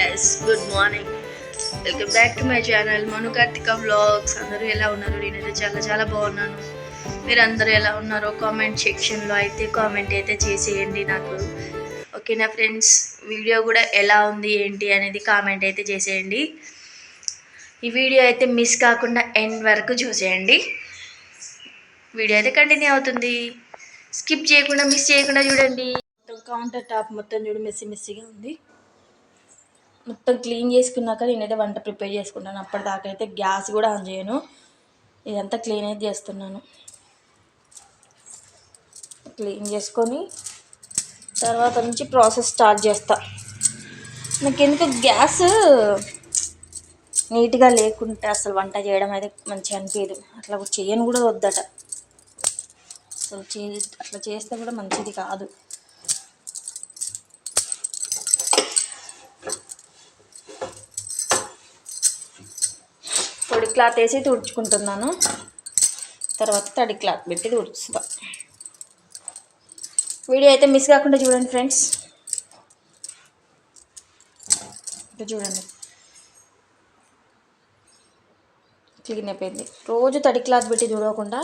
Yes good morning welcome back to my channel Manu Karthika vlogs అందరూ ఎలా ఉన్నారు? నేనైతే చాలా చాలా బాగున్నాను. మీరు అందరూ ఎలా ఉన్నారో కామెంట్ సెక్షన్లో అయితే కామెంట్ అయితే చేసేయండి నాకు. ఓకేనా ఫ్రెండ్స్ వీడియో కూడా ఎలా ఉంది ఏంటి అనేది కామెంట్ అయితే చేసేయండి. ఈ వీడియో అయితే మిస్ కాకుండా ఎండ్ వరకు చూసేయండి. వీడియో అయితే కంటిన్యూ అవుతుంది. స్కిప్ చేయకుండా మిస్ చేయకుండా చూడండి. మొత్తం కౌంటర్ టాప్ మొత్తం చూడు మెస్సి మెస్సిగా ఉంది. మొత్తం క్లీన్ చేసుకున్నాక నేనైతే వంట ప్రిపేర్ చేసుకుంటాను. అప్పటిదాకా అయితే గ్యాస్ కూడా ఆన్ చేయను. ఇదంతా క్లీన్ అయితే చేస్తున్నాను. క్లీన్ చేసుకొని తర్వాత నుంచి ప్రాసెస్ స్టార్ట్ చేస్తా. నాకు ఎందుకు గ్యాస్? నీట్గా లేకుంటే అసలు వంట చేయడం అయితే మంచిగా అనిపించదు. అట్లా చేయను కూడా వద్దట. అసలు చే అట్లా చేస్తే కూడా మంచిది కాదు. క్లాత్ వేసి తుడుచుకుంటున్నాను. తర్వాత తడి క్లాత్ పెట్టి తుడుచుతా వీడియో అయితే మిస్ కాకుండా చూడండి ఫ్రెండ్స్. చూడండి. క్లీన్ అయిపోయింది. రోజు తడి క్లాత్ పెట్టి తుడవకుండా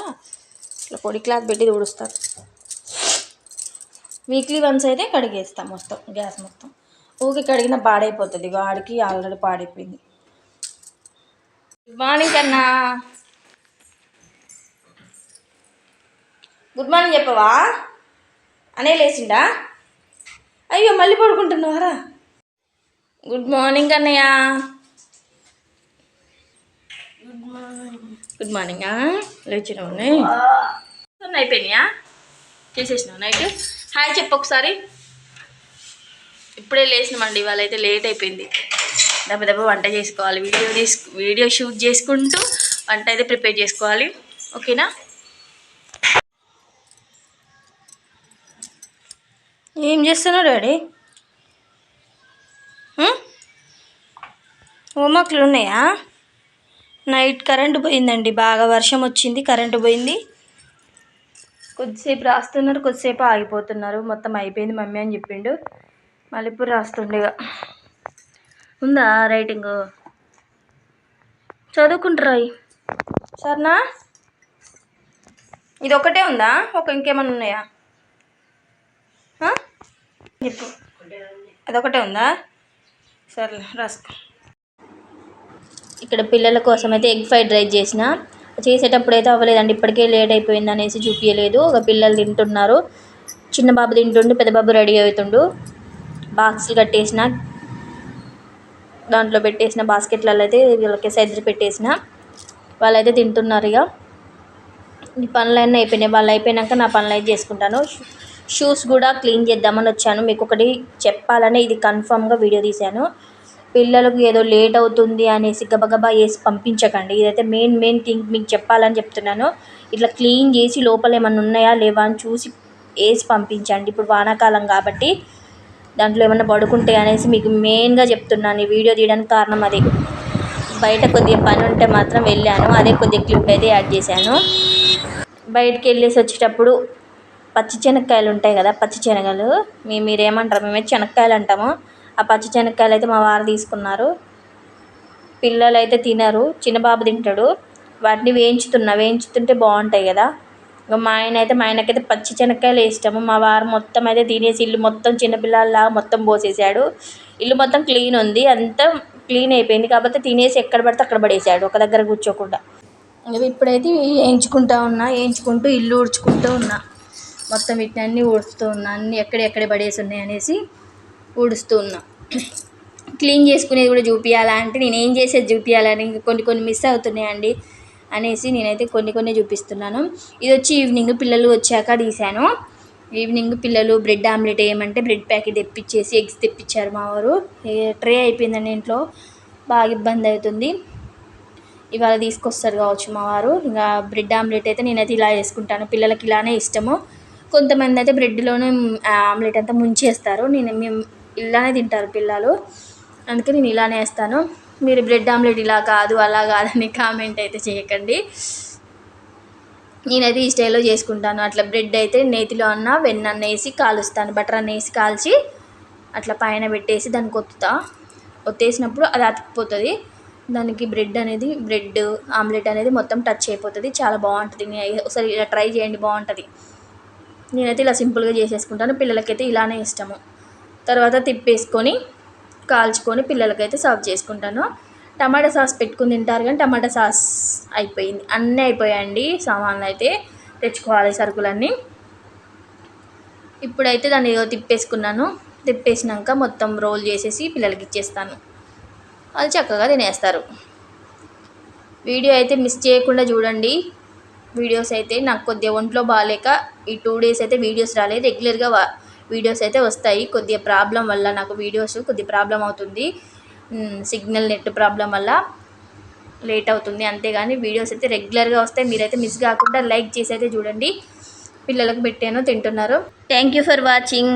ఇట్లా పొడి క్లాత్ పెట్టి తుడుస్తారు వీక్లీ వన్స్ అయితే కడిగేస్తాం మొత్తం గ్యాస్ మొత్తం. ఊకి కడిగిన పాడైపోతుంది. వాడికి ఆల్రెడీ పాడైపోయింది. గుడ్ మార్నింగ్ కన్నా. గుడ్ మార్నింగ్ చెప్పవా? అనే లేచిండా? అయ్యో మళ్ళీ పడుకుంటున్నావారా గుడ్ మార్నింగ్ అన్నయ్య గుడ్ మార్నింగ్ లేచినావు అయిపోయినాయా? చేసేసినావు నైట్? హాయ్ చెప్పు ఒకసారి. ఇప్పుడే లేచినామండి ఇవాళ అయితే లేట్ అయిపోయింది. దెబ్బ దెబ్బ వంట చేసుకోవాలి. వీడియో తీసు వీడియో షూట్ చేసుకుంటూ వంట అయితే ప్రిపేర్ చేసుకోవాలి. ఓకేనా? ఏం చేస్తున్నావు డాడీ? హోంవర్క్లు ఉన్నాయా? నైట్ కరెంటు పోయిందండి. బాగా వర్షం వచ్చింది. కరెంటు పోయింది. కొద్దిసేపు రాస్తున్నారు. కొద్దిసేపు ఆగిపోతున్నారు. మొత్తం అయిపోయింది మమ్మీ అని చెప్పిండు. మళ్ళీ ఇప్పుడు రాస్తుండేగా ఉందా రైటింగ్ చదువుకుంటారాయి సరేనా? ఇది ఒకటే ఉందా? ఒక ఇంకేమైనా ఉన్నాయా? చెప్పు. అదొకటే ఉందా? సర్లే రాసుకో. ఇక్కడ పిల్లల కోసం అయితే ఎగ్ ఫ్రైడ్ రైస్ చేసిన. చేసేటప్పుడు అయితే అవ్వలేదండి ఇప్పటికే లేట్ అయిపోయింది అనేసి చూపించలేదు ఒక పిల్లలు తింటున్నారు. చిన్న బాబు తింటుండు పెద్ద బాబు రెడీ అవుతుండు. బాక్స్లు కట్టేసిన. దాంట్లో పెట్టేసిన బాస్కెట్లలో అయితే వీళ్ళకి సైజు పెట్టేసిన. వాళ్ళైతే తింటున్నారు ఇక ఈ పనులన్నీ అయిపోయినాయి. వాళ్ళు అయిపోయినాక నా పనులు అయితే చేసుకుంటాను. షూస్ కూడా క్లీన్ చేద్దామని వచ్చాను. మీకు ఒకటి చెప్పాలని ఇది కన్ఫామ్గా వీడియో తీశాను. పిల్లలకు ఏదో లేట్ అవుతుంది అనేసి గబగబా వేసి పంపించకండి. ఇదైతే మెయిన్ మెయిన్ థింగ్ మీకు చెప్పాలని చెప్తున్నాను. ఇట్లా క్లీన్ చేసి లోపల ఏమన్నా ఉన్నాయా లేవా అని చూసి వేసి పంపించండి. ఇప్పుడు వానాకాలం కాబట్టి దాంట్లో ఏమన్నా పడుకుంటే అనేసి మీకు మెయిన్గా చెప్తున్నాను ఈ వీడియో తీయడానికి కారణం అది. బయట కొద్దిగా పని ఉంటే మాత్రం వెళ్ళాను. అదే కొద్దిగా క్లిప్ అయితే యాడ్ చేశాను. బయటికి వెళ్ళేసి వచ్చేటప్పుడు పచ్చి శనక్కాయలు ఉంటాయి కదా పచ్చి శనగలు మీ మీరేమంటారు? మేమైతే శనక్కాయలు అంటాము. ఆ పచ్చి శనక్కాయలు అయితే మా వారు తీసుకున్నారు. పిల్లలు అయితే తినరు. చిన్న బాబు తింటాడు. వాటిని వేయించుతున్నా. వేయించుతుంటే బాగుంటాయి కదా. ఇంకా మా ఆయన అయితే మా ఆయనకైతే పచ్చి శనక్కాయలు ఇష్టము. మా వారు మొత్తం అయితే తినేసి ఇల్లు మొత్తం చిన్నపిల్లల్లాగా మొత్తం పోసేసాడు. ఇల్లు మొత్తం క్లీన్ ఉంది. అంతా క్లీన్ అయిపోయింది. కాకపోతే తినేసి ఎక్కడ పడితే అక్కడ పడేసాడు. ఒక దగ్గర కూర్చోకుండా. ఇప్పుడైతే వేయించుకుంటా ఉన్నా వేయించుకుంటూ ఇల్లు ఊడ్చుకుంటూ ఉన్నా. మొత్తం వీటిని అన్నీ ఊడుస్తూ ఉన్నా. అన్నీ ఎక్కడెక్కడ పడేసి ఉన్నాయి అనేసి ఊడుస్తూ ఉన్నా. క్లీన్ చేసుకునేది కూడా చూపించాలా అంటే నేను ఏం చేసేది చూపించాలని కొన్ని కొన్ని మిస్ అవుతున్నాయండి. అనేసి నేనైతే కొన్ని కొన్ని చూపిస్తున్నాను. ఇది వచ్చి ఈవినింగ్ పిల్లలు వచ్చాక తీశాను. ఈవినింగ్ పిల్లలు బ్రెడ్ ఆమ్లెట్ వేయమంటే బ్రెడ్ ప్యాకెట్ తెప్పించేసి ఎగ్స్ తెప్పించారు మా వారు. ట్రే అయిపోయిందండి ఇంట్లో. బాగా ఇబ్బంది అవుతుంది. ఇవాళ తీసుకొస్తారు కావచ్చు మా వారు. ఇంకా బ్రెడ్ ఆమ్లెట్ అయితే నేనైతే ఇలా వేసుకుంటాను. పిల్లలకి ఇలానే ఇష్టము. కొంతమంది అయితే బ్రెడ్లోనే ఆమ్లెట్ అంతా ముంచేస్తారు. నేను మేము ఇలానే తింటారు పిల్లలు. అందుకే నేను ఇలానే వేస్తాను. మీరు బ్రెడ్ ఆమ్లెట్ ఇలా కాదు అలా కాదని కామెంట్ అయితే చేయకండి. నేనైతే ఈ స్టైల్లో చేసుకుంటాను. అట్లా బ్రెడ్ అయితే నేతిలో అన్న వెన్న వేసి కాలుస్తాను. బటర్ అన్న వేసి కాల్చి అట్లా పైన పెట్టేసి దానికి ఒత్తుతా ఒత్తేసినప్పుడు అది అతికిపోతుంది. దానికి బ్రెడ్ అనేది బ్రెడ్ ఆమ్లెట్ అనేది మొత్తం టచ్ అయిపోతుంది. చాలా బాగుంటుంది. నేను ఒకసారి ఇలా ట్రై చేయండి బాగుంటుంది. నేనైతే ఇలా సింపుల్గా చేసేసుకుంటాను. పిల్లలకైతే ఇలానే ఇష్టము. తర్వాత తిప్పేసుకొని కాల్చుకొని పిల్లలకైతే సర్వ్ చేసుకుంటాను. టమాటా సాస్ పెట్టుకుని తింటారు కానీ టమాటా సాస్ అయిపోయింది. అన్నీ అయిపోయాయండి సామాన్లు అయితే తెచ్చుకోవాలి సరుకులన్నీ. ఇప్పుడైతే దాన్ని ఏదో తిప్పేసుకున్నాను. తిప్పేసినాక మొత్తం రోల్ చేసేసి పిల్లలకి ఇచ్చేస్తాను. వాళ్ళు చక్కగా తినేస్తారు. వీడియో అయితే మిస్ చేయకుండా చూడండి. వీడియోస్ అయితే నాకు కొద్దిగా ఒంట్లో బాగాలేక ఈ టూ డేస్ అయితే వీడియోస్ రాలేదు. రెగ్యులర్గా వీడియోస్ అయితే వస్తాయి. కొద్దిగా ప్రాబ్లం వల్ల నాకు వీడియోస్ కొద్ది ప్రాబ్లం అవుతుంది. సిగ్నల్ నెట్ ప్రాబ్లం వల్ల లేట్ అవుతుంది. అంతేగాని వీడియోస్ అయితే రెగ్యులర్గా వస్తాయి. మీరైతే మిస్ కాకుండా లైక్ చేసి అయితే చూడండి. పిల్లలకు పెట్టాను తింటున్నారు. Thank you for watching